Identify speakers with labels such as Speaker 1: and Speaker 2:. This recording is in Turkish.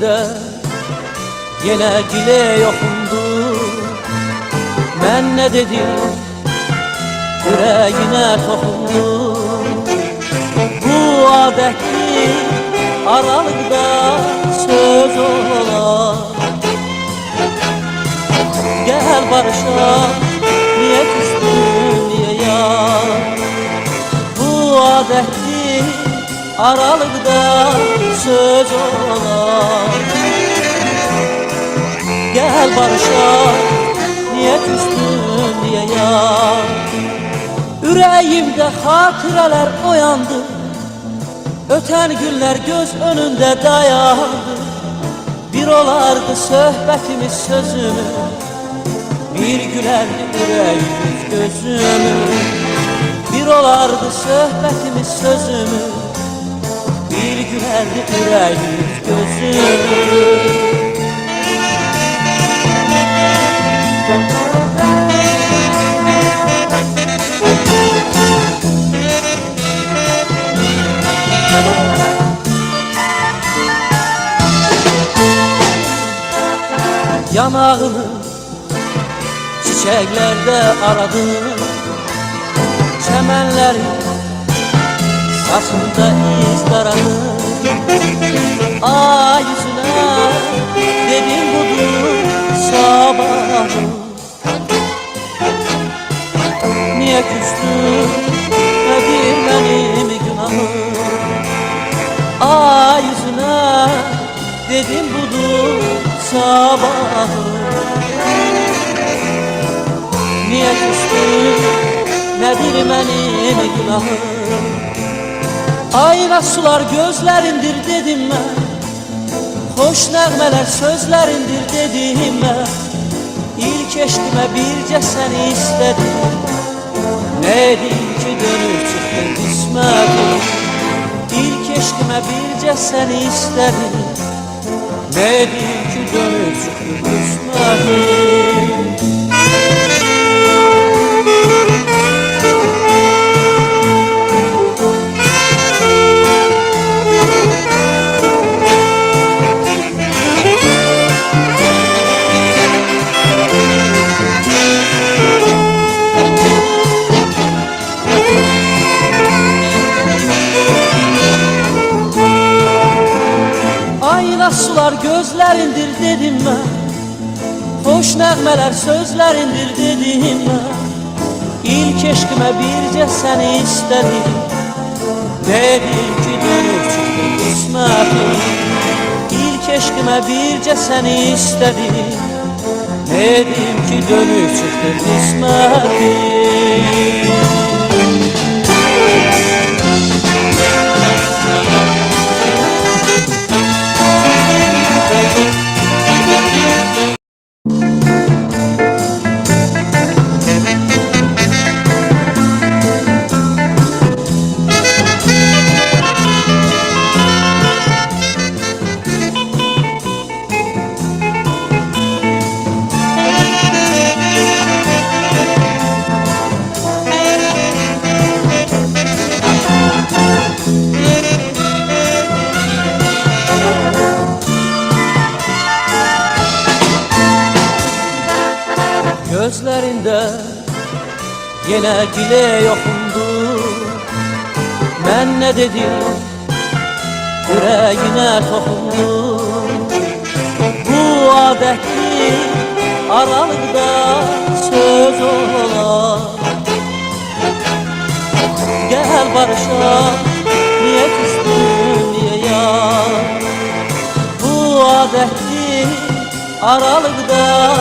Speaker 1: Gözlerinde yine dile yokundu. Ben ne dedim? Yüreğine tokundu. Bu adetli aralıkta söz ola Gel barışa aralıkta söz ola Gel barışa niye küstün diye ya Yüreğimde hatıreler oyandı. Öten günler göz önünde dayandı. Bir olardı sohbetimiz sözümü Bir gülerdi yüreğimiz gözümü Bir olardı sohbetimiz sözümü Bir gülerdi yüreğimiz gözümü Yanağını çiçeklerde aradım. Çemenlerin saçında iz taradım Ay yüzüne dedim budur sabahım Niye küstün nedir benim günahım Ay yüzüne dedim budur sabahım Niye küstün nedir benim günahım Ayna sular gözlerindir dedim ben. Hoş nəğmələr sözlərindir dedim mən İlk eşkimə bircə səni istədim Ne edeyim ki dönüp çıktın qismətim İlk eşkimə bircə səni istədim Ne edeyim ki dönüp çıktın qismətim Sular gözlerindir dedim ben. Hoş nəğmələr sözlərindir dedim ben. İlk eşkimə bircə səni istədim Dedim ki dönüp çıktı qismətim İlk eşkimə bircə səni istədim Dedim ki dönüp çıktı qismətim Gözlerinde yine dile yokundu. Ben ne dedim? Yüreğine tokundu Bu adetli aralıkta söz ola Gel barışa niye küstün diye ya Bu adetli aralıkta